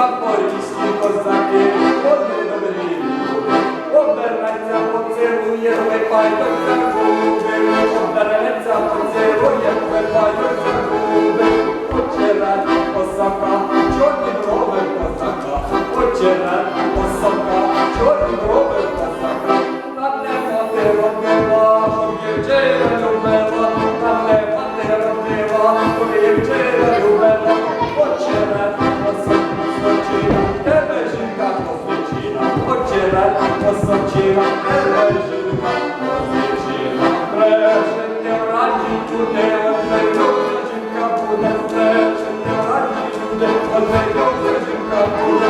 запорізькі козаки, вони добрі, обереться, поцілує, випайдуться губи, обереться, поцілує, випайдуться губи, очеред козака, чорні брови козака, очеред козака, чорні брови козака, та не мати родила, дівчина любила, та не мати родила, дівчина любила. красавчина, береженка, дівчина, береження радіть у неї, жінка буде стеження, радіть у неї, жінка буде.